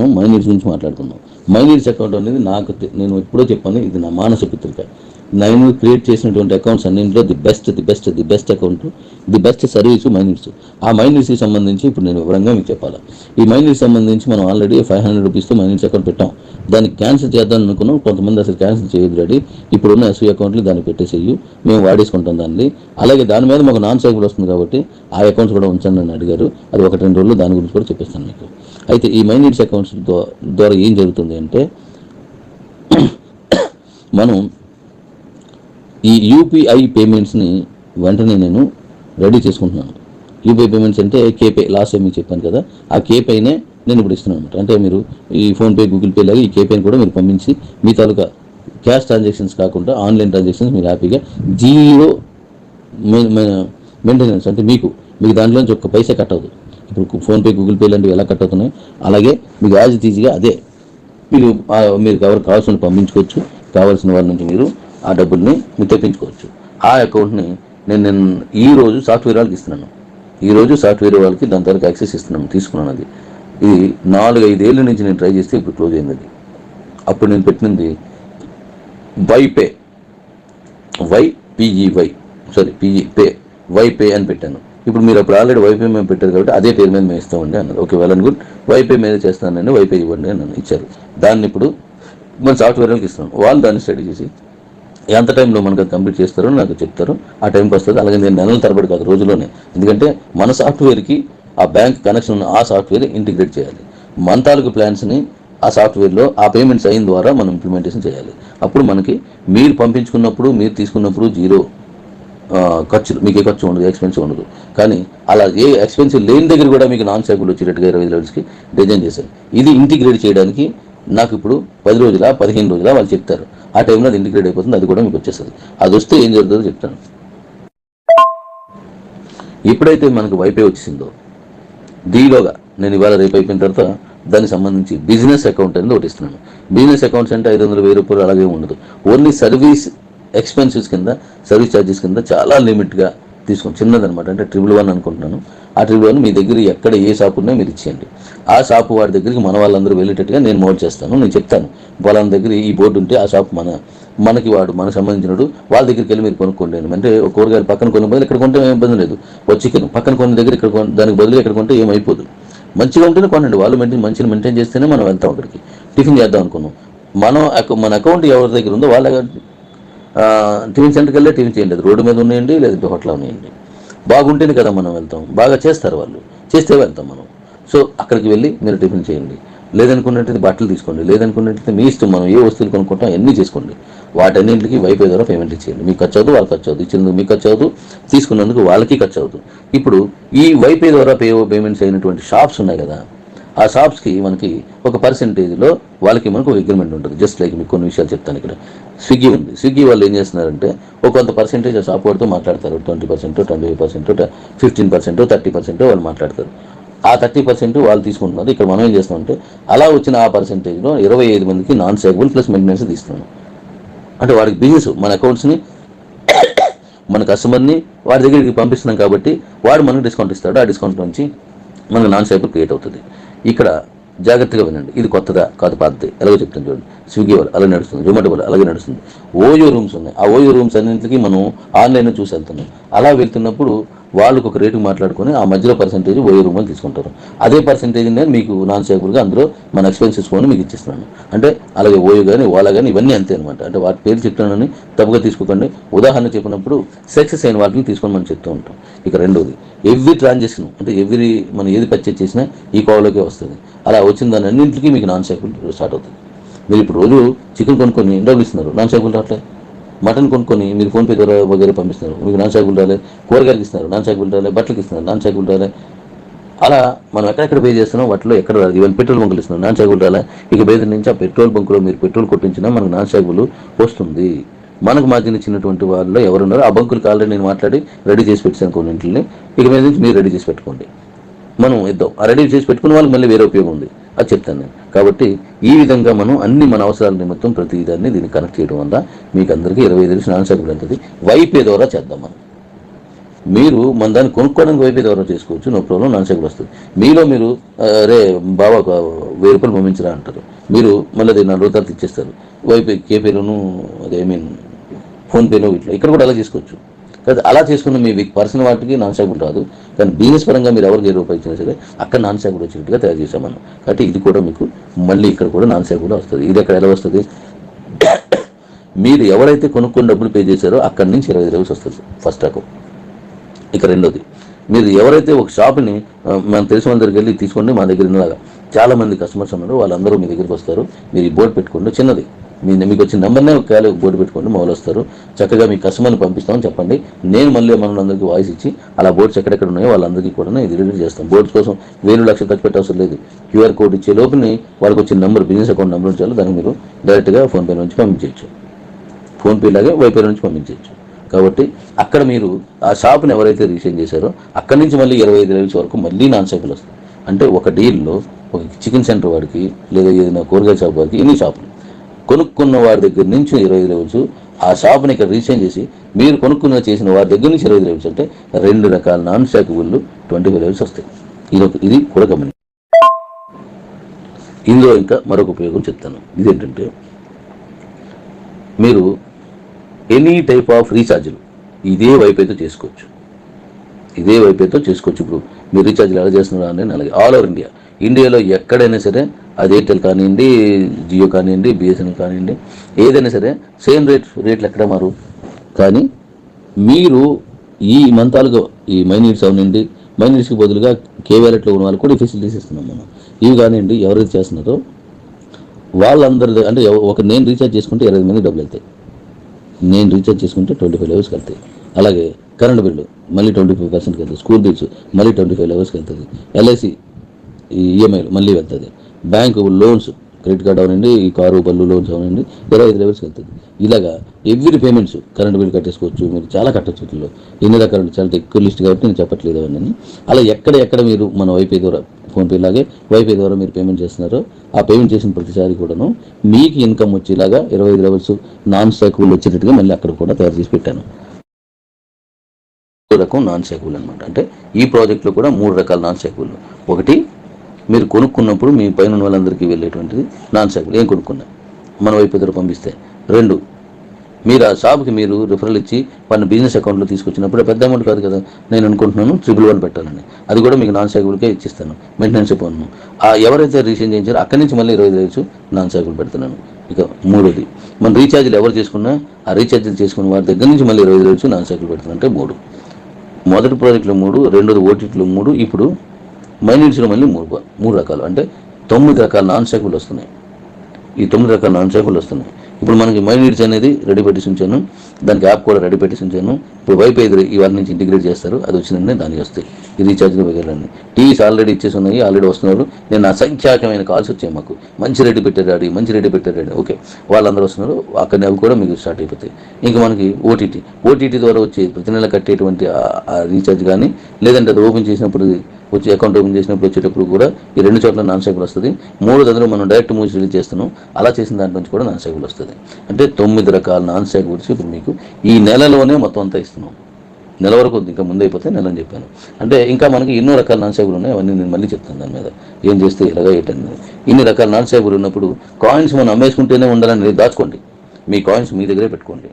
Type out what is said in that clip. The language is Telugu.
మనం మైనీడ్స్ గురించి మాట్లాడుకుందాం. మైనీడ్స్ అకౌంట్ అనేది నాకు నేను ఎప్పుడో చెప్పాను ఇది నా మానస పుత్రిక. నేను క్రియేట్ చేసినటువంటి అకౌంట్స్ అన్నింటిలో the best the best the best account the best service miners. ఆ మైనీడ్స్కి సంబంధించి ఇప్పుడు నేను వివరంగా మీకు చెప్పాలి? ఈ మైనర్స్ సంబంధించి మనం ఆల్రెడీ ఫైవ్ హండ్రెడ్ రూపీస్తో మైనీడ్స్ అకౌంట్ పెట్టాం. దాన్ని క్యాన్సిల్ చేద్దాం అనుకున్నాం. కొంతమంది అసలు క్యాన్సిల్ చేయదు రెడీ. ఇప్పుడున్న ఎస్వీ అకౌంట్లు దాన్ని పెట్టేసేయు. మేము వాడేసుకుంటాం దాన్ని. అలాగే దాని మీద మాకు నాన్ సైకిల్ వస్తుంది కాబట్టి ఆ అకౌంట్స్ కూడా ఉంచండి అని అడిగారు. అది ఒకటి రెండు రోజులు దాని గురించి కూడా చెప్పేస్తాను మీకు. అయితే ఈ మైనీడ్స్ అకౌంట్స్ ద్వారా ఏం జరుగుతుంది అంటే మనం ఈ యూపీఐ పేమెంట్స్ని వెంటనే నేను రెడీ చేసుకుంటున్నాను. యూపీఐ పేమెంట్స్ అంటే కేపే లాస్ట్ టైం మీకు చెప్పాను కదా ఆ కేపేనే నేను ఇప్పుడు ఇస్తున్నాను అనమాట అంటే మీరు ఈ ఫోన్పే గూగుల్ పే లాగా ఈ కేపేని కూడా మీరు పంపించి మీ తాలూకా క్యాష్ ట్రాన్సాక్షన్స్ కాకుండా ఆన్లైన్ ట్రాన్సాక్షన్స్ మీరు హ్యాపీగా జీరో మెయింటెనెన్స్ అంటే మీకు మీకు దాంట్లోంచి ఒక్క పైసా కట్ అవ్వదు ఇప్పుడు ఫోన్పే గూగుల్ పే లాంటివి ఎలా కట్ అవుతున్నాయి అలాగే మీకు యాజ్ ఇట్ ఈజీగా అదే మీరు మీరు ఎవరు కావాల్సిన పంపించుకోవచ్చు కావాల్సిన వారి నుంచి మీరు ఆ డబ్బుల్ని మీరు తెప్పించుకోవచ్చు. ఆ అకౌంట్ని నేను నేను ఈ రోజు సాఫ్ట్వేర్ వాళ్ళకి ఇస్తున్నాను. ఈ రోజు సాఫ్ట్వేర్ వాళ్ళకి దాని తర్వాత యాక్సెస్ ఇస్తున్నాను తీసుకున్నాను అది. ఇది నాలుగు ఐదేళ్ళ నుంచి నేను ట్రై చేస్తే ఇప్పుడు క్లోజ్ అయింది అది. అప్పుడు నేను పెట్టినది వైపే వైపిఈవై సారీ పిఈ పే వైపే అని పెట్టాను. ఇప్పుడు మీరు అప్పుడు ఆల్రెడీ వైఫై మేము పెట్టారు కాబట్టి అదే పేరు మీద మేము ఇస్తామండి అన్నారు. Okay well and good wifi మీద చేస్తానండి వైఫై ఇవ్వండి అని నన్ను ఇచ్చారు. దాన్ని ఇప్పుడు మన సాఫ్ట్వేర్ వాళ్ళకి వాళ్ళు దాన్ని స్టడీ చేసి ఎంత టైంలో మనకు కంప్లీట్ చేస్తారో నాకు చెప్తారు. ఆ టైంకి వస్తుంది అలాగే నేను నెలల తరబడి కాదు రోజులోనే. ఎందుకంటే మన సాఫ్ట్వేర్కి ఆ బ్యాంక్ కనెక్షన్ ఉన్న ఆ సాఫ్ట్వేర్ ఇంటిగ్రేట్ చేయాలి. మన తాలూకు ప్లాన్స్ని ఆ సాఫ్ట్వేర్లో ఆ పేమెంట్స్ అయిన ద్వారా మనం ఇంప్లిమెంటేషన్ చేయాలి. అప్పుడు మనకి మీరు పంపించుకున్నప్పుడు మీరు తీసుకున్నప్పుడు జీరో. ఖర్చులు మీకు ఏ ఖర్చు ఉండదు ఎక్స్పెన్స్ ఉండదు. కానీ అలా ఏ ఎక్స్పెన్సివ్ లేని దగ్గర కూడా మీకు నాన్ సైకిల్ వచ్చేటట్టుగా ఇరవై లెవెల్స్కి డిజైన్ చేశారు. ఇది ఇంటిగ్రేట్ చేయడానికి నాకు ఇప్పుడు పది రోజుల పదిహేను రోజుల వాళ్ళు చెప్తారు. ఆ టైంలో అది ఇంటిగ్రేట్ అయిపోతుంది అది కూడా మీకు వచ్చేస్తుంది. అది వస్తే ఏం జరుగుతుందో చెప్తాను. ఎప్పుడైతే మనకు వైపే వచ్చేసిందో దీలోగా నేను ఇవాళ రేపు అయిపోయిన తర్వాత దానికి సంబంధించి బిజినెస్ అకౌంట్ అనేది ఒకటి ఇస్తున్నాను. బిజినెస్ అకౌంట్స్ అంటే ఐదు వందల వెయ్యి రూపాయలు అలాగే ఉండదు. ఓన్లీ సర్వీస్ ఎక్స్పెన్సెస్ కింద సర్వీస్ ఛార్జెస్ కింద చాలా లిమిట్గా తీసుకుని చిన్నదనమాట అంటే ట్రిపుల్ వన్ అనుకుంటున్నాను. ఆ ట్రిపుల్ వన్ మీ దగ్గర ఎక్కడ ఏ షాప్ ఉన్నాయో మీరు ఇచ్చేయండి. ఆ షాప్ వాడి దగ్గరికి మన వాళ్ళందరూ వెళ్ళేటట్టుగా నేను మోడ్ చేస్తాను. నేను చెప్తాను వాళ్ళ దగ్గర ఈ బోర్డు ఉంటే ఆ షాప్ మన మనకి వాడు మనకు సంబంధించినడు వాళ్ళ దగ్గరికి వెళ్ళి మీరు కొనుక్కోండి. అంటే ఒక కూరగాయలు పక్కన కొనే బదులు ఇక్కడ కొంటే ఏం ఇబ్బంది లేదు. ఒక చికెన్ పక్కన కొన్న దగ్గర ఇక్కడ దానికి బదులు ఇక్కడ కొంటే ఏమైపోదు మంచిగా ఉంటేనే కొనండి. వాళ్ళు మెయింటైన్ మంచిగా మెయింటైన్ చేస్తేనే మనం వెళ్తాం అక్కడికి. టిఫిన్ చేద్దాం అనుకున్నాం. మనం మన అకౌంట్ ఎవరి దగ్గర ఉందో వాళ్ళ టిఫిన్ సెంటర్కి వెళ్ళే టిఫిన్ చేయండి. రోడ్డు మీద ఉన్నాయండి లేదంటే హోటల్ ఉన్నాయండి. బాగుంటేనే కదా మనం వెళ్తాం. బాగా చేస్తారు వాళ్ళు. చేస్తే వెళ్తాం మనం. సో అక్కడికి వెళ్ళి మీరు టిఫిన్ చేయండి. లేదనుకున్నట్టయితే బట్టలు తీసుకోండి. లేదనుకున్నట్టయితే మీ ఇష్టం మనం ఏ వస్తువులు కొనుక్కుంటాం అన్నీ చేసుకోండి. వాటన్నింటికి వైఫై ద్వారా పేమెంట్ ఇచ్చేయండి. మీకు ఖర్చు అవుతుంది వాళ్ళకి ఖర్చు అవుతుంది ఇచ్చినందుకు మీకు ఖర్చు అవుతుంది తీసుకున్నందుకు వాళ్ళకి ఖర్చు అవుతుంది ఇప్పుడు ఈ వైఫై ద్వారా పే పేమెంట్స్ అయినటువంటి షాప్స్ ఉన్నాయి కదా. ఆ షాప్స్కి మనకి ఒక పర్సెంటేజ్లో వాళ్ళకి మనకు ఒక అగ్రిమెంట్ ఉంటుంది. జస్ట్ లైక్ మీకు కొన్ని విషయాలు చెప్తాను ఇక్కడ. స్విగ్గీ ఉంది. స్విగ్గీ వాళ్ళు ఏం చేస్తున్నారంటే ఒక కొంత పర్సెంటేజ్ ఆ షాప్ వాడితో మాట్లాడతారు. Twenty percent twenty five percent fifteen percent thirty percent వాళ్ళు మాట్లాడతారు. ఆ థర్టీ పర్సెంట్ వాళ్ళు తీసుకుంటున్నారు. ఇక్కడ మనం ఏం చేస్తామంటే అలా వచ్చిన ఆ పర్సెంటేజ్లో ఇరవై ఐదు మందికి నాన్ సేవబుల్ ప్లస్ మెయింటెనెన్స్ తీస్తున్నాం. అంటే వాడికి బిజినెస్ మన అకౌంట్స్ని మన కస్టమర్ని వాడి దగ్గరికి పంపిస్తున్నాం కాబట్టి వాడు మనకు డిస్కౌంట్ ఇస్తాడు. ఆ డిస్కౌంట్ నుంచి మనకు నాన్ సైబర్ క్రియేట్ అవుతుంది. ఇక్కడ జాగ్రత్తగా వినండి. ఇది కొత్తదా? కాదు పాతది. ఎలాగో చెప్తాను చూడండి. స్విగ్గీ వాళ్ళు అలాగే నడుస్తుంది. జొమాటో వాళ్ళు అలాగే నడుస్తుంది. ఓయో రూమ్స్ ఉన్నాయి. ఆ ఓయో రూమ్స్ అన్నింటికి మనం ఆన్లైన్లో చూసి వెళ్తున్నాం. అలా వెళ్తున్నప్పుడు వాళ్ళకు ఒక రేటు మాట్లాడుకొని ఆ మధ్యలో పర్సెంటేజ్ ఓయో రూపాయలు తీసుకుంటారు. అదే పర్సెంటేజ్ నేను మీకు నాన్ సేబుల్గా అందులో మన ఎక్స్పెన్సెస్ కొని మీకు ఇచ్చిస్తున్నాను. అంటే అలాగే ఓయో కానీ ఓలా కానీ ఇవన్నీ అంతే అనమాట అంటే వాటి పేరు చెప్తున్నానని తప్పుగా తీసుకోకండి. ఉదాహరణ చెప్పినప్పుడు సక్సెస్ అయిన వాటిని తీసుకొని మనం చెప్తూ ఉంటాం. ఇక రెండోది ఎవ్రీ ట్రాన్సాక్షన్ అంటే ఎవ్రీ మనం ఏది పర్చేజ్ చేసినా ఈ కోవలోకే వస్తుంది. అలా వచ్చిన దాని అన్నింటికి మీకు నాన్ సైకిల్ స్టార్ట్ అవుతుంది. మీరు ఇప్పుడు రోజు చికెన్ కొనుక్కొని డబ్బులు ఇస్తున్నారు నాన్ సైకిల్ రావట్లేదు మటన్ కొనుక్కొని మీరు ఫోన్పే ద్వారా వగేరే పంపిస్తున్నారు. మీకు నాన్ చాకులు రాలే కూరగాయలకి ఇస్తున్నారు నాన్ చాకులు రాలే బట్టలకి ఇస్తున్నారు నాన్ చాకులు రాలే అలా మనం ఎక్కడెక్కడ పే చేస్తున్నాం వాటిలో ఎక్కడ రాదు. ఈవెన్ పెట్రోల్ బంకులు ఇస్తున్నాం నాన్ చాకులు రాలే ఇక బయట నుంచి ఆ పెట్రోల్ బంకులో మీరు పెట్రోల్ కొట్టించినా మనకు నాన్ చాకులు వస్తుంది. మనకు మార్జిన్ ఇచ్చినటువంటి వాళ్ళు ఎవరున్నారో ఆ బంకులకు ఆల్రెడీ నేను మాట్లాడి రెడీ చేసి పెట్టాను కొన్నింటిని ఇక మీద నుంచి మీరు రెడీ చేసి పెట్టుకోండి. మనం ఇద్దాం. ఆ రెడీ చేసి పెట్టుకున్న వాళ్ళకి మళ్ళీ వేరే ఉపయోగం ఉంది. అది చెప్తాను నేను. కాబట్టి ఈ విధంగా మనం అన్ని మన అవసరాల నిమిత్తం ప్రతి దాన్ని దీన్ని కనెక్ట్ చేయడం వల్ల మీకు అందరికీ ఇరవై ఐదు నాన్ సైకిల్ ఉంటుంది. వైపే ద్వారా చేద్దాం మనం. మీరు మన దాన్ని కొనుక్కోవడానికి వైపే ద్వారా చేసుకోవచ్చు నో ప్రాబ్లం నాన్ సైకిల్ వస్తుంది. మీలో మీరు రే బాబా వెయ్యి రూపాయలు పంపించరా అంటారు. మీరు మళ్ళీ అది నాలుగు రోజులు ఇచ్చేస్తారు. వైపు కేపీలోను అదే మీన్ ఫోన్పేలో ఇట్లా. ఇక్కడ కూడా అలా చేసుకోవచ్చు. లేదా అలా తీసుకున్న మీ పర్సనల్ వాటికి నాన్ స్టాక్ రాదు. కానీ బిజినెస్ పరంగా మీరు ఎవరికి ఏ రూపాయి ఇచ్చినా సరే అక్కడ నాన్ స్టాక్ వచ్చినట్టుగా తయారు చేసాం మనం కాబట్టి ఇది కూడా మీకు మళ్ళీ ఇక్కడ కూడా నాన్ స్టాక్ కూడా వస్తుంది. ఇది ఎక్కడ ఎలా వస్తుంది? మీరు ఎవరైతే కొనుక్కుని డబ్బులు పే చేశారో అక్కడి నుంచి ఇరవై రోజులు వస్తుంది ఫస్ట్ అకౌంట్. ఇక రెండోది మీరు ఎవరైతే ఒక షాప్ని మనం తెలిసిన వాళ్ళ దగ్గరికి వెళ్ళి తీసుకోండి మా దగ్గర ఉన్నలాగా. చాలామంది కస్టమర్స్ ఉన్నారు వాళ్ళందరూ మీ దగ్గరికి వస్తారు. మీరు ఈ బోర్డు పెట్టుకోండి చిన్నది. మీ మీకు వచ్చిన నెంబర్నే ఒకవేళ బోర్డు పెట్టుకోండి మా వస్తారు. చక్కగా మీ కస్టమర్ని పంపిస్తామని చెప్పండి. నేను మళ్ళీ మనందరికీ వాయిస్ ఇచ్చి అలా బోర్డ్స్ ఎక్కడెక్కడ ఉన్నాయో వాళ్ళందరికీ కూడా ఇది రిలీజ్ చేస్తాం బోర్డ్స్ కోసం వేలు లక్షలు ఖర్చు పెట్టే అవసరం లేదు. క్యూఆర్ కోడ్ ఇచ్చే లోపుని వాళ్ళకి వచ్చిన నెంబర్ బిజినెస్ అకౌంట్ నెంబర్ ఉంచాలి దానికి మీరు డైరెక్ట్గా ఫోన్పే నుంచి పంపించవచ్చు ఫోన్పే లాగే వైపే నుంచి పంపించవచ్చు కాబట్టి అక్కడ మీరు ఆ షాప్ని ఎవరైతే రీసేల్ చేశారో అక్కడి నుంచి మళ్ళీ ఇరవై ఐదు లెవెల్స్ వరకు మళ్ళీ నాన్ సైకిల్ వస్తాయి. అంటే ఒక డీల్లో ఒక చికెన్ సెంటర్ వాడికి లేదా ఏదైనా కూరగాయల షాప్ వాడికి ఎన్ని షాపులు? కొనుక్కున్న వారి దగ్గర నుంచి ఇరవై ఐదు ఆ షాప్ని ఇక్కడ రీసేల్ చేసి మీరు కొనుక్కున్న చేసిన వారి దగ్గర నుంచి ఇరవై లెవెల్స్ అంటే రెండు రకాల నాన్ గుళ్ళు ట్వంటీ ఫైవ్ లెవెల్స్ వస్తాయి. ఇది ఒక ఇది కూడా గమని ఇందులో ఇంకా మరొక ఉపయోగం చెప్తాను. ఇదేంటంటే మీరు ఎనీ టైప్ ఆఫ్ రీఛార్జ్లు ఇదే వైపైతో చేసుకోవచ్చు. ఇదే వైపైతో చేసుకోవచ్చు. ఇప్పుడు మీరు రీఛార్జ్లు ఎలా చేస్తున్నారు అనేది అలాగే. All over India. ఇండియాలో ఎక్కడైనా సరే అది ఎయిర్టెల్ కానివ్వండి జియో కానివ్వండి బిఎస్ఎన్ఎల్ కానివ్వండి ఏదైనా సరే సేమ్ రేట్ రేట్లు ఎక్కడ మారు? కానీ మీరు ఈ మంతాలుగా ఈ మైనీట్స్ అవనండి మైనీట్స్కి బదులుగా కే వ్యాలెట్లో ఉన్న వాళ్ళకి కూడా ఫెసిలిటీస్ ఇస్తున్నాం మనం. ఇవి కానివ్వండి ఎవరైతే చేస్తున్నారో వాళ్ళందరి అంటే ఒక నేను రీఛార్జ్ చేసుకుంటే ఇరవై మంది డబ్బులు వెళ్తాయి. నేను రీఛార్జ్ చేసుకుంటే ట్వంటీ ఫైవ్ అవర్స్కి వెళ్తాయి. అలాగే కరెంట్ బిల్లు మళ్ళీ ట్వంటీ ఫైవ్ పర్సెంట్కి వెళ్తుంది. స్కూల్ బిల్స్ మళ్ళీ ట్వంటీ ఫైవ్ అవర్స్కి వెళ్తుంది. ఎల్ఐసి ఈ ఈఎంఐలు మళ్ళీ వెళ్తుంది. బ్యాంకు లోన్స్ క్రెడిట్ కార్డ్ అవనండి ఈ కారు బల్లు లోన్స్ అవనండి ఇరవై ఐదు లెవెల్స్కి వెళ్తుంది. ఇలాగా ఎవ్రీ పేమెంట్స్ కరెంట్ బిల్ కట్టేసుకోవచ్చు మీరు చాలా కట్టచ్చు వీటిలో. ఎన్ని రకాల చాలా ఎక్కువ లిస్ట్ కాబట్టి నేను చెప్పట్లేదు అవన్నీ. అలా ఎక్కడ ఎక్కడ మీరు మన వైపే ద్వారా ఫోన్పే లాగే వైపే ద్వారా మీరు పేమెంట్ చేస్తున్నారో ఆ పేమెంట్ చేసిన ప్రతిసారి కూడాను మీకు ఇన్కమ్ వచ్చేలాగా ఇరవై ఐదు లెవెల్స్ నాన్ సైకుల్ వచ్చేటట్టుగా మళ్ళీ అక్కడ కూడా తయారు చేసి పెట్టాను. రకం నాన్ సైకుల్ అనమాట అంటే ఈ ప్రాజెక్ట్లో కూడా మూడు రకాల నాన్ సైకుల్ ఒకటి మీరు కొనుక్కున్నప్పుడు మీ పైన ఉన్న వాళ్ళందరికీ వెళ్ళేటువంటిది నాన్ సైకిల్ ఏం కొనుక్కున్నా? మన వైపు దగ్గర పంపిస్తే. రెండు మీరు ఆ షాప్కి మీరు రిఫరల్ ఇచ్చి వాళ్ళని బిజినెస్ అకౌంట్లో తీసుకొచ్చినప్పుడు పెద్ద అమౌంట్ కాదు కదా. నేను అనుకుంటున్నాను ట్రిపుల్ వన్ పెట్టాలని. అది కూడా మీకు నాన్ సైకిల్కే ఇచ్చిస్తాను. మెయింటెనెన్స్ పోను ఆ ఎవరైతే రీఛార్జ్ చేయించారో అక్కడి నుంచి మళ్ళీ ఇరవై ఐదు నాన్ స్టాకబుల్ పెడుతున్నాను. ఇక మూడోది మన రీఛార్జ్లు ఎవరు చేసుకున్నా ఆ రీఛార్జ్లు చేసుకున్న వారి దగ్గర నుంచి మళ్ళీ ఇరవై ఐదు నాన్ సైకిల్ పెడుతున్నా అంటే మూడు. మొదటి ప్రాజెక్టులో మూడు రెండోది ఓటీటీలో మూడు. ఇప్పుడు మైనీట్స్లో మళ్ళీ మూడు మూడు రకాలు. అంటే తొమ్మిది రకాల నాన్ స్టాకబుల్ వస్తున్నాయి. ఈ తొమ్మిది రకాల నాన్ స్టాకబుల్ వస్తున్నాయి. ఇప్పుడు మనకి మైనీట్స్ అనేది రెడీ పెట్టేసి ఉంచాను. దానికి యాప్ కూడా రెడీ పెట్టేసి ఉంచాను. ఇప్పుడు వైఫై ఇవాళ నుంచి ఇంటిగ్రేట్ చేస్తారు. అది వచ్చిన దానికి వస్తాయి. ఈ రీఛార్జ్ వగేరని టీవీస్ ఆల్రెడీ ఇచ్చేసి ఉన్నాయి. ఆల్రెడీ వస్తున్నారు. నేను అసంఖ్యాకమైన కాల్స్ వచ్చాయి మాకు. మంచి రెడీ పెట్టారు మంచి రెడీ పెట్టారు ఓకే వాళ్ళందరూ వస్తున్నారు. అక్కడ అవి కూడా మీకు స్టార్ట్ అయిపోతాయి. ఇంకా మనకి ఓటీటీ ఓటీటీ ద్వారా వచ్చే ప్రతి నెల కట్టేటువంటి ఆ రీఛార్జ్ కానీ లేదంటే అది ఓపెన్ చేసినప్పుడు వచ్చి అకౌంట్ ఓపెన్ చేసినప్పుడు వచ్చేటప్పుడు కూడా ఈ రెండు చోట్ల నాన్ స్టేబుల్ వస్తుంది. మూడు దగ్గర మనం డైరెక్ట్ మూవీస్ రిలీజ్ చేస్తున్నాం. అలా చేసిన దాంట్ నుంచి కూడా నాన్ స్టేబుల్ వస్తుంది. అంటే తొమ్మిది రకాల నాన్ స్టేబుల్స్ ఇప్పుడు మీకు ఈ నెలలోనే మొత్తం అంతా ఇస్తున్నాం. నెల వరకు ఇంకా ముందు అయిపోతే నెల అని చెప్పాను. అంటే ఇంకా మనకి ఎన్నో రకాల నాన్ స్టేబుల్ ఉన్నాయి. అవన్నీ నేను మళ్ళీ చెప్తాను దాని మీద. ఏం చేస్తే ఇలాగా ఏంటని ఇన్ని రకాల నాన్ స్టేబుల్ ఉన్నప్పుడు కాయిన్స్ మనం అమ్మేసుకుంటేనే ఉండాలని దాచుకోండి. మీ కాయిన్స్ మీ దగ్గరే పెట్టుకోండి.